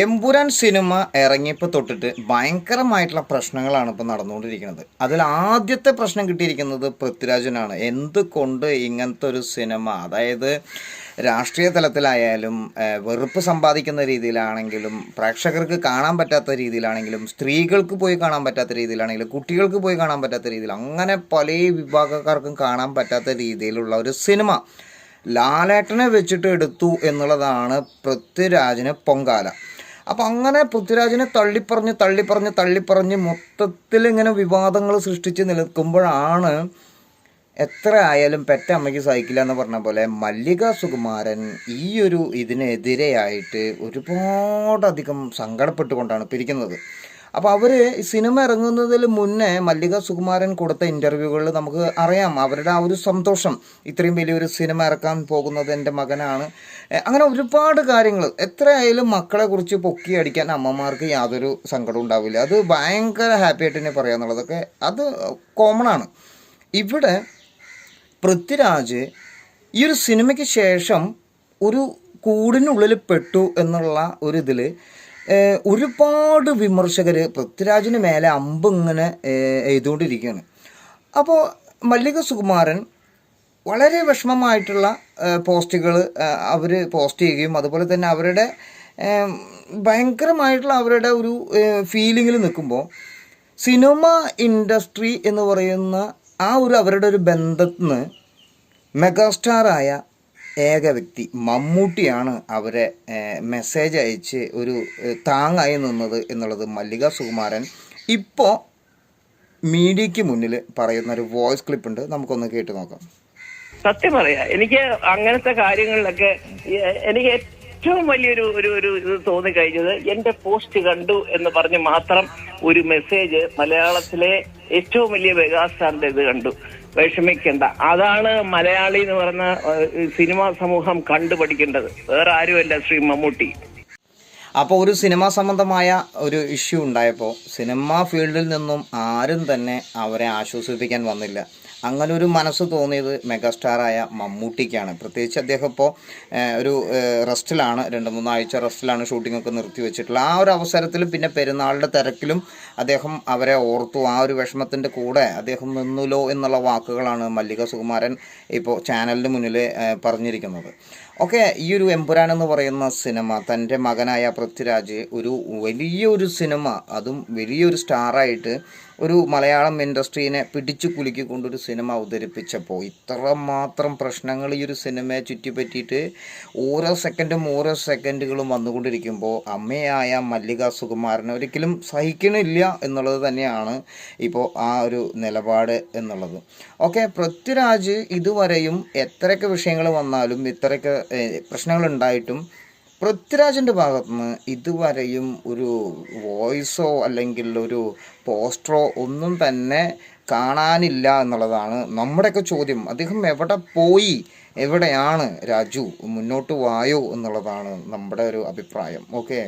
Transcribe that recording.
Empuraan cinema ഇറങ്ങിയപ്പോൾ തൊട്ടിട്ട് ഭയങ്കരമായിട്ടുള്ള പ്രശ്നങ്ങളാണ് ഇപ്പോൾ നടന്നുകൊണ്ടിരിക്കുന്നത്. അതിൽ ആദ്യത്തെ പ്രശ്നം കിട്ടിയിരിക്കുന്നത് പൃഥ്വിരാജനാണ്. എന്തുകൊണ്ട് ഇങ്ങനത്തെ ഒരു സിനിമ അതായത് രാഷ്ട്രീയ തലത്തിലായാലും വെറുപ്പ് സമ്പാദിക്കുന്ന രീതിയിലാണെങ്കിലും പ്രേക്ഷകർക്ക് കാണാൻ പറ്റാത്ത രീതിയിലാണെങ്കിലും സ്ത്രീകൾക്ക് പോയി കാണാൻ പറ്റാത്ത രീതിയിലാണെങ്കിലും കുട്ടികൾക്ക് പോയി കാണാൻ പറ്റാത്ത രീതിയിൽ അങ്ങനെ പല വിഭാഗക്കാർക്കും കാണാൻ പറ്റാത്ത രീതിയിലുള്ള ഒരു സിനിമ ലാലേട്ടനെ വെച്ചിട്ട് എടുത്തു എന്നുള്ളതാണ് പൃഥ്വിരാജിന് പൊങ്കാല. അപ്പം അങ്ങനെ പൃഥ്വിരാജിനെ തള്ളിപ്പറഞ്ഞ് തള്ളിപ്പറഞ്ഞ് തള്ളിപ്പറഞ്ഞ് മൊത്തത്തിൽ ഇങ്ങനെ വിവാദങ്ങൾ സൃഷ്ടിച്ച് നിൽക്കുമ്പോഴാണ് എത്ര ആയാലും പെറ്റ അമ്മയ്ക്ക് സഹിക്കില്ല എന്ന് പറഞ്ഞ പോലെ മല്ലിക സുകുമാരൻ ഈ ഒരു ഇതിനെതിരെയായിട്ട് ഒരുപാടധികം സങ്കടപ്പെട്ടുകൊണ്ടാണ് പിരിക്കുന്നത് അപ്പോൾ അവർ സിനിമ ഇറങ്ങുന്നതിന് മുന്നേ മല്ലിക സുകുമാരൻ കൊടുത്ത ഇന്റർവ്യൂകളിൽ നമുക്ക് അറിയാം അവരുടെ ആ ഒരു സന്തോഷം ഇത്രയും വലിയൊരു സിനിമ ഇറക്കാൻ പോകുന്നത് എന്റെ മകനാണ്. അങ്ങനെ ഒരുപാട് കാര്യങ്ങൾ. എത്രയായാലും മക്കളെ കുറിച്ച് പൊക്കി അടിക്കാൻ അമ്മമാർക്ക് യാതൊരു സങ്കടം ഉണ്ടാവില്ല. അത് ഭയങ്കര ഹാപ്പി ആയിട്ട് തന്നെ പറയാന്നുള്ളതൊക്കെ അത് കോമൺ ആണ്. ഇവിടെ പൃഥ്വിരാജ് ഈ ഒരു സിനിമയ്ക്ക് ശേഷം ഒരു കൂടിനുള്ളിൽ പെട്ടു എന്നുള്ള ഒരു ഇതിൽ ഒരുപാട് വിമർശകർ പൃഥ്വിരാജിന് മേലെ അമ്പ് ഇങ്ങനെ ഏഹ്, എഴുതുകൊണ്ടിരിക്കുകയാണ് അപ്പോൾ മല്ലിക സുകുമാരൻ വളരെ വിഷമമായിട്ടുള്ള പോസ്റ്റുകൾ അവർ പോസ്റ്റ് ചെയ്യുകയും അതുപോലെ തന്നെ അവരുടെ ഭയങ്കരമായിട്ടുള്ള അവരുടെ ഒരു ഫീലിങ്ങിൽ നിൽക്കുമ്പോൾ സിനിമ ഇൻഡസ്ട്രി എന്ന് പറയുന്ന ആ ഒരു അവരുടെ ഒരു ബന്ധത്തിന് മെഗാസ്റ്റാറായ ഏക വ്യക്തി. മമ്മൂട്ടിയാണ് അവരെ മെസ്സേജ് അയച്ച് ഒരു താങ്ങായി നിന്നത് എന്നുള്ളത് മല്ലിക സുകുമാരൻ ഇപ്പോൾ മീഡിയയ്ക്ക് മുന്നിൽ പറയുന്ന ഒരു വോയിസ് ക്ലിപ്പ് ഉണ്ട്. നമുക്കൊന്ന് കേട്ട് നോക്കാം. സത്യം പറയാ എനിക്ക് അങ്ങനത്തെ കാര്യങ്ങളിലൊക്കെ എനിക്ക് ഏറ്റവും വലിയൊരു ഒരു ഒരു ഇത് തോന്നിക്കഴിഞ്ഞത് എന്റെ പോസ്റ്റ് കണ്ടു എന്ന് പറഞ്ഞ് മാത്രം ഒരു മെസ്സേജ് മലയാളത്തിലെ ഏറ്റവും വലിയ മെഗാസ്റ്റാറിന്റെ ഇത് കണ്ടു. വിഷമിക്കണ്ട. അതാണ് മലയാളി എന്ന് പറഞ്ഞ സിനിമാ സമൂഹം കണ്ടുപഠിക്കേണ്ടത്. വേറെ ആരുമല്ല ശ്രീ മമ്മൂട്ടി. അപ്പോൾ ഒരു സിനിമ സംബന്ധമായ ഒരു ഇഷ്യൂ ഉണ്ടായപ്പോൾ സിനിമാ ഫീൽഡിൽ നിന്നും ആരും തന്നെ അവരെ ആശ്വസിപ്പിക്കാൻ വന്നില്ല. അങ്ങനെ ഒരു മനസ്സ് തോന്നിയത് മെഗാസ്റ്റാറായ മമ്മൂട്ടിക്കാണ്. പ്രത്യേകിച്ച് അദ്ദേഹം ഇപ്പോൾ ഒരു റെസ്റ്റിലാണ് രണ്ട് മൂന്നാഴ്ച റെസ്റ്റിലാണ് ഷൂട്ടിംഗ് ഒക്കെ നിർത്തി വെച്ചിട്ടുള്ള ആ ഒരു അവസരത്തിൽ പിന്നെ പെരുന്നാളിന്റെ തിരക്കിലും അദ്ദേഹം അവരെ ഓർത്തു. ആ ഒരു വിഷമത്തിന്റെ കൂടെ അദ്ദേഹം നിന്നുലോ എന്നുള്ള വാക്കുകളാണ് മല്ലിക സുകുമാരൻ ഇപ്പോൾ ചാനലിന് മുന്നിൽ പറഞ്ഞിരിക്കുന്നത്. ഓക്കെ ഈ ഒരു എമ്പുരാൻ എന്ന് പറയുന്ന സിനിമ തന്റെ മകനായ പൃഥ്വിരാജ് ഒരു വലിയൊരു സിനിമ അതും വലിയൊരു സ്റ്റാറായിട്ട് ഒരു മലയാളം ഇൻഡസ്ട്രീനെ പിടിച്ചു കുലുക്കിക്കൊണ്ട് ഒരു സിനിമ അവതരിപ്പിച്ചപ്പോൾ ഇത്രമാത്രം പ്രശ്നങ്ങൾ ഈ ഒരു സിനിമയെ ചുറ്റിപ്പറ്റിയിട്ട് ഓരോ സെക്കൻഡും ഓരോ സെക്കൻഡുകളും വന്നുകൊണ്ടിരിക്കുമ്പോൾ അമ്മയായ മല്ലിക സുകുമാരനെ ഒരിക്കലും സഹിക്കണില്ല എന്നുള്ളത് തന്നെയാണ് ഇപ്പോൾ ആ ഒരു നിലപാട് എന്നുള്ളത്. ഓക്കെ പൃഥ്വിരാജ് ഇതുവരെയും എത്രയൊക്കെ വിഷയങ്ങൾ വന്നാലും ഇത്രയൊക്കെ പ്രശ്നങ്ങൾ ഉണ്ടായിട്ടും പൃഥ്വിരാജിന്റെ ഭാഗത്തുനിന്ന് ഇതുവരെയും ഒരു വോയിസോ അല്ലെങ്കിൽ ഒരു പോസ്റ്ററോ ഒന്നും തന്നെ കാണാനില്ല എന്നുള്ളതാണ് നമ്മുടെയൊക്കെ ചോദ്യം. അദ്ദേഹം എവിടെ പോയി? എവിടെയാണ് രാജു? മുന്നോട്ട് വായോ എന്നുള്ളതാണ് നമ്മുടെ ഒരു അഭിപ്രായം. ഓക്കെ